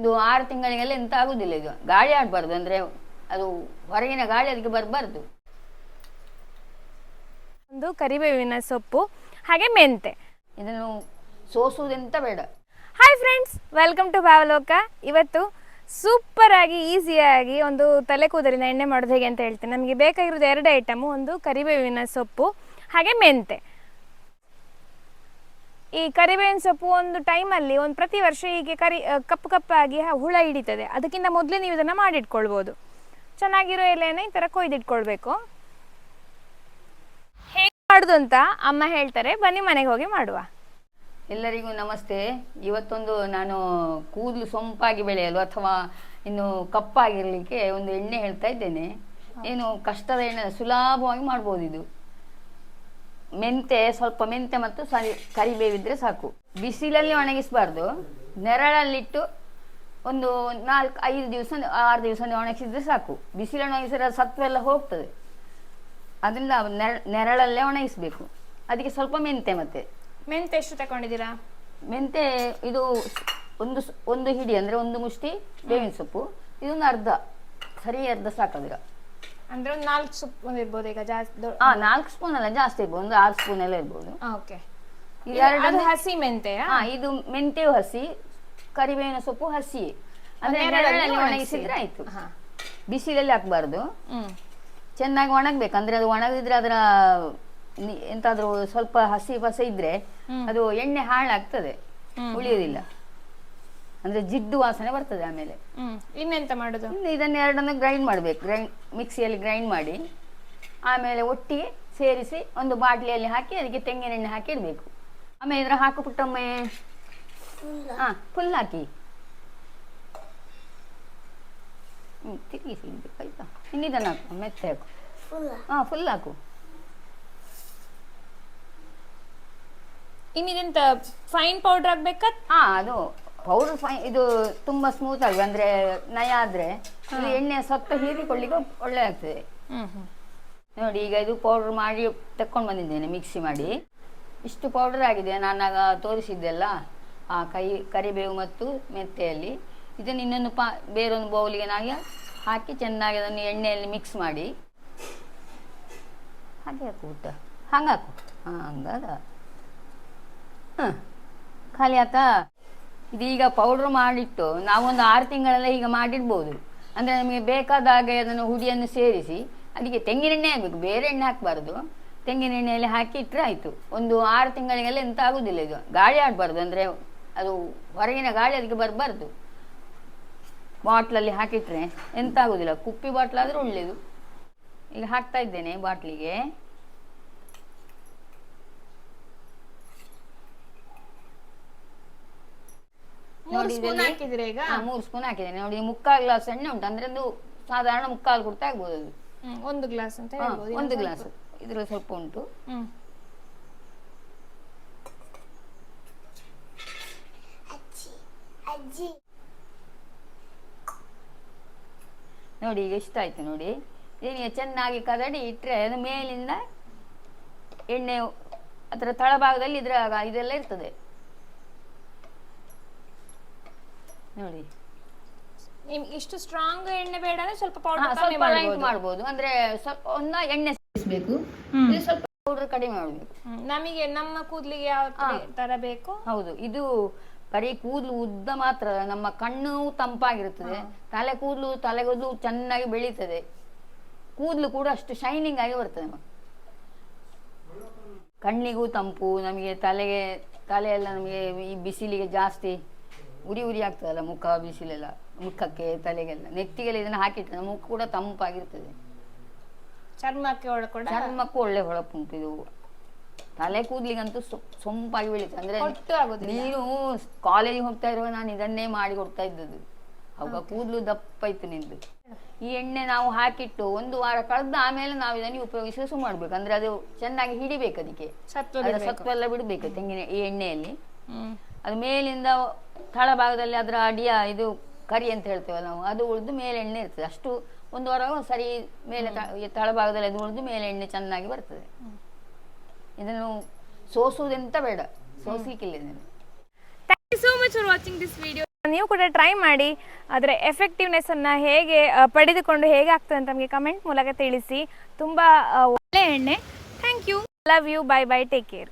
ಒಂದು ಆರು ತಿಂಗಳಿಗೆಲ್ಲ ಎಂತ ಆಗುದಿಲ್ಲ ಇದು ಗಾಳಿ ಆಡಬಾರ್ದು ಅಂದ್ರೆ ಅದು ಹೊರಗಿನ ಗಾಳಿ ಅದಕ್ಕೆ ಬರಬಾರ್ದು. ಒಂದು ಕರಿಬೇವಿನ ಸೊಪ್ಪು ಹಾಗೆ ಮೆಂತೆ. ಇದನ್ನು ಸೋಸುವುದೆಂತ ಬೇಡ. Hi friends welcome to Bhavaloka ಇವತ್ತು ಸೂಪರ್ ಆಗಿ ಈಸಿಯಾಗಿ ಒಂದು ತಲೆ ಕೂದಲಿನ ಎಣ್ಣೆ ಮಾಡೋದು ಹೇಗೆ ಅಂತ ಹೇಳ್ತೀನಿ. ನಮಗೆ ಬೇಕಾಗಿರೋದು ಎರಡು ಐಟಮು ಒಂದು ಕರಿಬೇವಿನ ಸೊಪ್ಪು ಹಾಗೆ ಮೆಂತೆ. ಈ ಕರಿಬೇವಿನ ಸೊಪ್ಪು ಒಂದು ಟೈಮಲ್ಲಿ ಒಂದು ಪ್ರತಿ ವರ್ಷ ಹೀಗೆ ಕರಿ ಕಪ್ಪು ಕಪ್ಪಾಗಿ ಹುಳ ಹಿಡಿತದೆ. ಅದಕ್ಕಿಂತ ಮೊದಲೇ ನೀವು ಇದನ್ನು ಮಾಡಿಟ್ಕೊಳ್ಬೋದು. ಚೆನ್ನಾಗಿರೋ ಎಲೆಯನ್ನು ಈ ಥರ ಕೊಯ್ದಿಟ್ಕೊಳ್ಬೇಕು. ಹೇಗೆ ಮಾಡೋದು ಅಂತ ಅಮ್ಮ ಹೇಳ್ತಾರೆ. ಬನ್ನಿ ಮನೆಗೆ ಹೋಗಿ ಮಾಡುವ. ಎಲ್ಲರಿಗೂ ನಮಸ್ತೆ. ಇವತ್ತೊಂದು ನಾನು ಕೂದಲು ಸೊಂಪಾಗಿ ಬೆಳೆಯಲು ಅಥವಾ ಇನ್ನು ಕಪ್ಪಾಗಿರ್ಲಿಕ್ಕೆ ಒಂದು ಎಣ್ಣೆ ಹೇಳ್ತಾ ಇದ್ದೇನೆ. ಏನು ಕಷ್ಟದ ಎಣ್ಣೆ ಸುಲಭವಾಗಿ ಮಾಡ್ಬೋದು ಇದು ಮೆಂತೆ ಸ್ವಲ್ಪ ಮೆಂತೆ ಮತ್ತು ಸರಿ ಕರಿಬೇವಿದ್ರೆ ಸಾಕು. ಬಿಸಿಲಲ್ಲಿ ಒಣಗಿಸಬಾರ್ದು. ನೆರಳಲ್ಲಿಟ್ಟು ಒಂದು ನಾಲ್ಕು ಐದು ದಿವಸ ಆರು ದಿವಸ ಒಣಗಿಸಿದ್ರೆ ಸಾಕು. ಬಿಸಿಲನ್ನು ಒಣಗಿಸಿದ್ರೆ ಸತ್ವ ಎಲ್ಲ ಹೋಗ್ತದೆ. ಅದರಿಂದ ನೆರ- ನೆರಳಲ್ಲೇ ಒಣಗಿಸ್ಬೇಕು. ಅದಕ್ಕೆ ಸ್ವಲ್ಪ ಮೆಂತೆ ಮತ್ತೆ. ಮೆಂತೆ ಎಷ್ಟು ತಗೊಂಡಿದ್ದೀರಾ ಮೆಂತೆ ಇದು ಒಂದು ಒಂದು ಹಿಡಿ ಅಂದ್ರೆ ಒಂದು ಮುಷ್ಟಿ ಬೇವಿನ ಸೊಪ್ಪು. ಇದೊಂದು ಅರ್ಧ ಸರಿ ಅರ್ಧ ಸಾಕದ್ರ. ಅಂದ್ರೆ ಒಂದು ನಾಲ್ಕು ಸೊಪ್ಪು ಇರ್ಬೋದು ಈಗ ಜಾಸ್ತಿ ಹಾ ನಾಲ್ಕು ಸ್ಪೂನ್ ಅಲ್ಲ ಜಾಸ್ತಿ ಇರ್ಬೋದು ಒಂದು ಆರು ಸ್ಪೂನ್ ಎಲ್ಲ ಇರ್ಬೋದು. ಓಕೆ ಎರಡು ಅದು ಹಸಿ ಮೆಂತೆ ಹಾ ಇದು ಮೆಂತೆ ಹಸಿ ಕರಿಬೇವಿನ ಸೊಪ್ಪು ಹಸಿ. ಅಂದ್ರೆ ಎರಡರಲ್ಲಿ ಒಣಗಿಸಿದ್ರೆ ಆಯ್ತು. ಹಾ. ಬಿಸಿಲಲ್ಲಿ ಹಾಕ್ಬಾರ್ದು. ಹ್ಮ್. ಚೆನ್ನಾಗಿ ಒಣಗ್ಬೇಕು ಅಂದ್ರೆ ಅದು ಒಣಗಿದ್ರೆ ಅದರ ನಿ- ಎಂತಾದ್ರೂ ಸ್ವಲ್ಪ ಹಸಿ ಪಸ ಇದ್ರೆ ಅದು ಎಣ್ಣೆ ಹಾಳಾಗ್ತದೆ ಹ್ಮ್. ಅಂದ್ರೆ ಜಿಡ್ಡು ವಾಸನೆ ಬರ್ತದೆ ಆಮೇಲೆ. ಹ್ಮ್. ಇನ್ನೆಂತ ಮಾಡುದು? ಇನ್ನು ಇದನ್ನ ಎರಡನ್ನ ಗ್ರೈಂಡ್ ಮಾಡಬೇಕು. ಗ್ರೈಂಡ್ ಮಿಕ್ಸಿಯಲ್ಲಿ ಗ್ರೈಂಡ್ ಮಾಡಿ ಆಮೇಲೆ ಒಟ್ಟಿಗೆ ಸೇರಿಸಿ ಒಂದು ಬಾಟ್ಲಿಯಲ್ಲಿ ಹಾಕಿ ಅದಕ್ಕೆ ತೆಂಗಿನೆಣ್ಣೆ ಹಾಕಿ ಇಡಬೇಕು. ಆಮೇಲೆ ಇದ್ರ ಹಾಕು ಪುಟ್ಟೊಮ್ಮೆ ಹಾ ಫುಲ್ ಹಾಕಿ. ಹ್ಮ್ ತಿರುಗಿಸಿ ಇನ್ನು ಇದನ್ನ ಹಾಕು ಮೆತ್ತೆ ಹಾಕು. ಹಾ ಫುಲ್ ಹಾಕು. ಇನ್ನಿದೆಂತ ಫೈನ್ ಪೌಡರ್ ಆಗ್ಬೇಕಾ ಹಾ ಅದು ಪೌಡರ್ ಫೈ ಇದು ತುಂಬಾ ಸ್ಮೂತ್ ಆಗಿ ಅಂದ್ರೆ ನಯ ಆದ್ರೆ ಇದು ಎಣ್ಣೆ ಸತ್ತು ಹೀರಿಕೊಳ್ಳಿಕ್ಕೆ ಒಳ್ಳೆ ಆಗ್ತದೆ ನೋಡಿ ಈಗ ಇದು ಪೌಡರ್ ಮಾಡಿ ತಕ್ಕೊಂಡು ಬಂದಿದ್ದೇನೆ ಮಿಕ್ಸಿ ಮಾಡಿ. ಇಷ್ಟು ಪೌಡರ್ ಆಗಿದೆ ನಾನಾಗ ತೋರಿಸಿದ್ದೆಲ್ಲ ಆ ಕೈ ಕರಿಬೇವು ಮತ್ತು ಮೆಂತೆಯಲ್ಲಿ. ಇದನ್ನು ಇನ್ನೊಂದು ಪಾ ಬೇರೊಂದು ಬೌಲಿಗೆ ನಾಗೆ ಹಾಕಿ ಚೆನ್ನಾಗಿ ಅದನ್ನು ಎಣ್ಣೆಯಲ್ಲಿ ಮಿಕ್ಸ್ ಮಾಡಿ. ಹಾಗೆ ಹಾಕು ಊಟ. ಹಂಗೆ ಹಾಕು. ಹಾಂ ಹಂಗಾದ ಹಾಂ ಖಾಲಿ ಆತಾ? ಇದೀಗ ಪೌಡ್ರ್ ಮಾಡಿಟ್ಟು ನಾವೊಂದು ಆರು ತಿಂಗಳೆಲ್ಲ ಈಗ ಮಾಡಿಡ್ಬೋದು. ಅಂದರೆ ನಮಗೆ ಬೇಕಾದ ಹಾಗೆ ಅದನ್ನು ಹುಡಿಯನ್ನು ಸೇರಿಸಿ, ಅದಕ್ಕೆ ತೆಂಗಿನೆಣ್ಣೆ ಆಗಬೇಕು. ಬೇರೆ ಎಣ್ಣೆ ಹಾಕಬಾರ್ದು. ತೆಂಗಿನೆಣ್ಣೆಯಲ್ಲಿ ಹಾಕಿ ಇಟ್ಟರೆ ಆಯಿತು. ಒಂದು ಆರು ತಿಂಗಳಿಗೆಲ್ಲ ಎಂತ ಆಗೋದಿಲ್ಲ ಇದು ಗಾಳಿ ಆಡಬಾರ್ದು ಅಂದರೆ ಅದು ಹೊರಗಿನ ಗಾಳಿ ಅದಕ್ಕೆ ಬರಬಾರ್ದು. ಬಾಟ್ಲಲ್ಲಿ ಹಾಕಿಟ್ರೆ ಎಂತ ಆಗೋದಿಲ್ಲ. ಕುಪ್ಪಿ ಬಾಟ್ಲಾದರೂ ಒಳ್ಳೆಯದು ಈಗ ಹಾಕ್ತಾ ಇದ್ದೇನೆ ಬಾಟ್ಲಿಗೆ. ನೋಡಿ ಇದರಲ್ಲಿ- ಹಾಕಿದ್ರೆ ಈಗ? ಹಾ, ಮೂರು ಸ್ಪೂನ್ ಹಾಕಿದ್ದೇನೆ. ನೋಡಿ ಮುಕ್ಕಾಲು ಗ್ಲಾಸ್ ಎಣ್ಣೆ ಉಂಟು. ಅಂದ್ರೆ ಒಂದು ಸಾಧಾರಣ ಮುಕ್ಕಾಲು ಕುರ್ತಾ ಆಗ್ಬೋದು ಅದು. ಹ್ಮ್, ಒಂದು ಗ್ಲಾಸ್ ಅಂತ ಹಾ, ಹೇಳ್ಬೋದು. ಒಂದು ಇನ್ನೊಂದು ಗ್ಲಾಸ್. ಇದ್ರಲ್ಲಿ ಸ್ವಲ್ಪ ಉಂಟು. ಹ್ಮ್. ನೋಡಿ ಈಗ ಇಷ್ಟ ಆಯ್ತು ನೋಡಿ. ಇದನ್ನ ಚೆನ್ನಾಗಿ ಕದಡಿ ಇಟ್ಟರೆ ಅದು ಮೇಲಿಂದ ಎಣ್ಣೆ ಅದರ ತಳಭಾಗದಲ್ಲಿ ಇದ್ರ ಇದೆಲ್ಲ ಇರ್ತದೆ. ನೋಡಿ. ನಿಮ್ಗೆ ಇಷ್ಟು ಸ್ಟ್ರಾಂಗ್ ಎಣ್ಣೆ ಬೇಡ ಅಂದ್ರೆ ಸ್ವಲ್ಪ ಹಾ, ಪೌಡರ್ ಸ್ವಲ್ಪ ಲೈಟ್ ಮಾಡ್ಬೋದು. ಅಂದ್ರೆ ಸ್ವಲ್ಪ ಒಂದ ಎಣ್ಣೆ ಸೇರಿಸಬೇಕು. ಇದು ಸ್ವಲ್ಪ ಪೌಡರ್ ಕಡಿಮೆ ಮಾಡಬೇಕು. ನಮಗೆ ನಮ್ಮ ಕೂದಲಿಗೆ ಯಾವ ತರ- ತರ ಬೇಕು? ಹೌದು ಇದು ಬರೀ ಕೂದಲು ಉದ್ದ ಮಾತ್ರ ಅಲ್ಲ, ನಮ್ಮ ಕಣ್ಣು ತಂಪಾಗಿರುತ್ತದೆ. ತಲೆ ಕೂದಲು ತಲೆಗೂದಲು ಚೆನ್ನಾಗಿ ಬೆಳೀತದೆ. ಕೂದಲು ಕೂಡ ಅಷ್ಟು ಶೈನಿಂಗ್ ಆಗಿ ಬರ್ತದೆ ಕಣ್ಣಿಗೂ ತಂಪು ನಮಗೆ ತಲೆಗೆ ತಲೆಯೆಲ್ಲ ನಮಗೆ ಈ ಬಿಸಿಲಿಗೆ ಜಾಸ್ತಿ ಉರಿ ಉರಿ ಆಗ್ತದಲ್ಲ ಮುಖ ಬಿಸಿಲೆಲ್ಲ ಮುಖಕ್ಕೆ ತಲೆಗೆಲ್ಲ. ನೆತ್ತಿಗೆಲ್ಲ ಇದನ್ನು ಹಾಕಿಟ್ಟು ನಮ್ಮ ಮುಖ ಕೂಡ ತಂಪಾಗಿರ್ತದೆ. ಚರ್ಮಕ್ಕೆ ಒಳಕೊಡ ಚರ್ಮಕ್ಕೂ ಒಳ್ಳೆ ಹೊಳಪುಂಟು ಇದು. ತಲೆ ಕೂದ್ಲಿಗಂತೂ ಸೊಂಪಾಗಿ ಬೆಳೀತದೆ. ಅಂದ್ರೆ ನೀನು ಕಾಲೇಜಿಗೆ ಹೋಗ್ತಾ ಇರುವ ನಾನು ಇದನ್ನೇ ಮಾಡಿ ಕೊಡ್ತಾ ಇದ್ದದ್ದು. ಅವಾಗ ಕೂದಲು ದಪ್ಪ ಇತ್ತು ನಿಂದು. ಈ ಎಣ್ಣೆ ನಾವು ಹಾಕಿಟ್ಟು ಒಂದು ವಾರ ಕಳೆದ ಆಮೇಲೆ ನಾವು ಇದನ್ನು ಉಪಯೋಗಿಸಿ ಶುರು ಮಾಡ್ಬೇಕು ಅಂದ್ರೆ ಅದು ಚೆನ್ನಾಗಿ ಹಿಡಿಬೇಕು ಅದಕ್ಕೆ. ಸತ್ವ ಎಲ್ಲ ಬಿಡಬೇಕು ತೆಂಗಿನ ಈ ಎಣ್ಣೆಯಲ್ಲಿ. ಅದು ಮೇಲಿಂದ ತಳಭಾಗದಲ್ಲಿ ಅದರ ಅಡಿಯ ಇದು ಕರಿ ಅಂತ ಹೇಳ್ತೇವೆ ನಾವು ಅದು ಉಳಿದು ಮೇಲೆ ಎಣ್ಣೆ ಇರ್ತದೆ. ಅಷ್ಟು ಒಂದು ವಾರ ಸರಿ ಮೇಲೆ ತಳಭಾಗದಲ್ಲಿ ಅದು ಉಳಿದು ಮೇಲೆ ಎಣ್ಣೆ ಚೆನ್ನಾಗಿ ಬರ್ತದೆ. ಇದನ್ನು ಸೋಸುವುದೆಂತ ಬೇಡ ಸೋಸಲಿಕ್ಕಿಲ್ಲ ಇದನ್ನು. Thank you so much for watching this video ನೀವು ಕೂಡ ಟ್ರೈ ಮಾಡಿ ಅದರ ಎಫೆಕ್ಟಿವ್ನೆಸ್ಸನ್ನು ಹೇಗೆ ಆ, ಪಡೆದುಕೊಂಡು ಹೇಗೆ ಆಗ್ತದೆ ಅಂತ ನಮಗೆ ಕಮೆಂಟ್ ಮೂಲಕ ತಿಳಿಸಿ. ತುಂಬಾ ಒಳ್ಳೆ ಎಣ್ಣೆ. Thank you love you bye bye take care